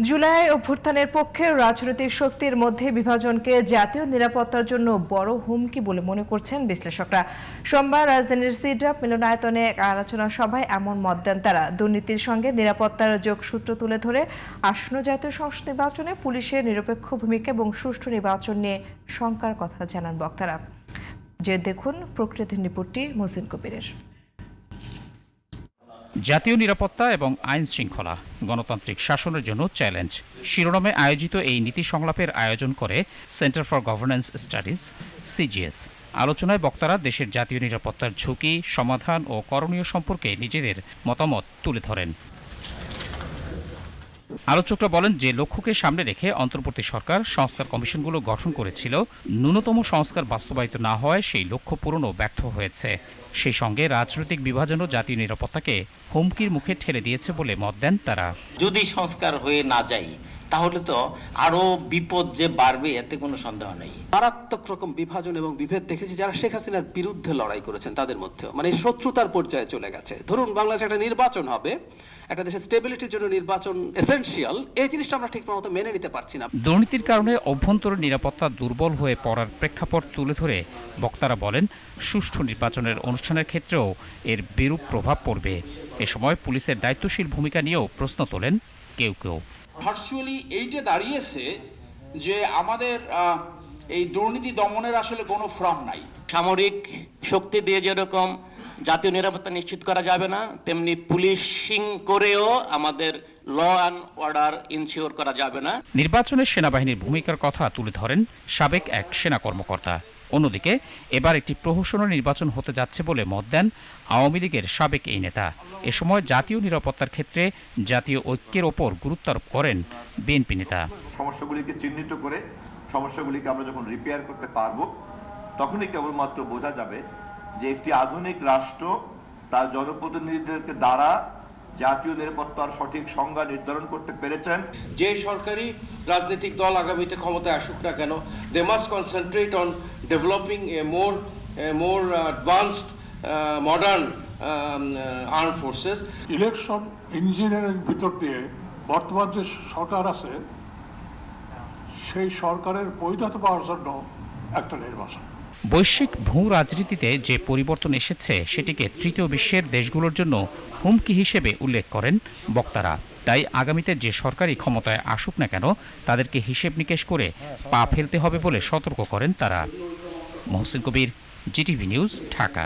জুলাই অভ্যুত্থানের পক্ষে রাজনৈতিক শক্তির মধ্যে বিভাজনকে জাতীয় নিরাপত্তার জন্য বড় হুমকি বলে মনে করছেন বিশ্লেষকরা। সোমবার রাজধানীর সিডাপ মিলনায়তনে এক আলোচনা সভায় এমন মত দেন তারা। দুর্নীতির সঙ্গে নিরাপত্তার যোগসূত্র তুলে ধরে আসন্ন জাতীয় সংসদ নির্বাচনে পুলিশের নিরপেক্ষ ভূমিকা এবং সুষ্ঠু নির্বাচন নিয়ে শঙ্কার কথা জানান বক্তারা। যে দেখুন, প্রকৃতির রিপোর্টটি মোসিন কবিরের। জাতীয় নিরাপত্তা এবং আইন শৃঙ্খলা গণতান্ত্রিক শাসনের জন্য চ্যালেঞ্জ। শিরোনামে আয়োজিত এই নীতি সংলাপের আয়োজন করে Centre for Governance Studies, CGS. আলোচনায় বক্তারা দেশের জাতীয় নিরাপত্তার ঝুঁকি, সমাধান ও করণীয় সম্পর্কে নিজেদের মতামত তুলে ধরেন। আলোচকরা বলেন, যে লক্ষ্যকে সামনে রেখে অন্তর্বর্তী সরকার সংস্কার কমিশনগুলো গঠন করেছিল, ন্যূনতম সংস্কার বাস্তবায়িত না হওয়ায় সেই লক্ষ্য পূরণও ব্যর্থ হয়েছে। সেই সঙ্গে রাজনৈতিক বিভাজনও জাতীয় নিরাপত্তাকে হুমকির মুখে ঠেলে দিয়েছে বলে মত দেন তারা। যদি সংস্কার হয়ে না যাই তাহলে তো আরও বিপদ যে বাড়বে এতে কোনো সন্দেহ নেই। মারাত্মক রকম বিভাজন এবং বিভেদ দেখেছি যারা শেখ হাসিনার বিরুদ্ধে লড়াই করেছেন তাদের মধ্যেও। মানে শত্রুতার পর্যায়ে চলে গেছে। ধরুন বাংলাদেশে একটা নির্বাচন হবে একটা দেশের স্টেবিলিটির জন্য নির্বাচন এসেনশিয়াল এই জিনিসটা আমরা ঠিক মতো মেনে নিতে পারছি না। দুর্নীতির কারণে অভ্যন্তরীণ নিরাপত্তা দুর্বল হয়ে পড়ার প্রেক্ষাপট তুলে ধরে বক্তারা বলেন সুষ্ঠু নির্বাচনের অনুষ্ঠানের ক্ষেত্রেও এর বিরূপ প্রভাব পড়বে। এ সময় পুলিশের দায়িত্বশীল ভূমিকা নিয়েও প্রশ্ন তোলেন কেউ কেউ। ভার্চুয়ালি এইটা দাঁড়িয়েছে যে আমাদের এই দুর্নীতি দমনের আসলে কোনো ফ্রম নাই। সামরিক শক্তি দিয়ে যেরকম জাতীয় নিরাপত্তা নিশ্চিত করা যাবে না তেমনি পুলিশিং করেও আমাদের ল অ্যান্ড অর্ডার ইনশিওর করা যাবে না। নির্বাচনে সেনাবাহিনীর ভূমিকার কথা তুলে ধরেন সাবেক এক সেনা কর্মকর্তা। অন্যদিকে এবার একটি প্রহসনের নির্বাচন হতে যাচ্ছে বলে মত দেন আওয়ামী লীগের সাবেক এই নেতা। এ সময় জাতীয় নিরাপত্তার ক্ষেত্রে জাতীয় ঐক্যের ওপর গুরুত্ব আরোপ করেন বিএনপি নেতা। সমস্যাগুলিকে চিহ্নিত করে সমস্যাগুলিকে আমরা যখন রিপেয়ার করতে পারব তখনই কেবলমাত্র বোঝা যাবে যে একটি আধুনিক রাষ্ট্র তার জনপ্রতিনিধিদেরকে দ্বারা জাতীয় নিরাপত্তার সঠিক সংজ্ঞা নির্ধারণ করতে পেরেছেন। যে সরকারি রাজনৈতিক দল আগামীতে ক্ষমতায় আসুক না কেন they must concentrate on developing a more more advanced modern arm forces election engineering ভিতর দিয়ে বর্তমান যে সরকার আছে সেই সরকারের বৈধতা পাওয়ার জন্য একটা নির্বাচন। বৈশ্বিক ভূ রাজনীতিতে যে পরিবর্তন এসেছে, সেটিকে তৃতীয় বিশ্বের দেশগুলোর জন্য হুমকি হিসেবে উল্লেখ করেন বক্তারা। তাই আগামীতে যে সরকারি ক্ষমতায় আসুক না কেন, তাদেরকে হিসেব নিকেশ করে পা ফেলতে হবে বলে সতর্ক করেন তারা। Mohsin Kabir, GTV news, Dhaka.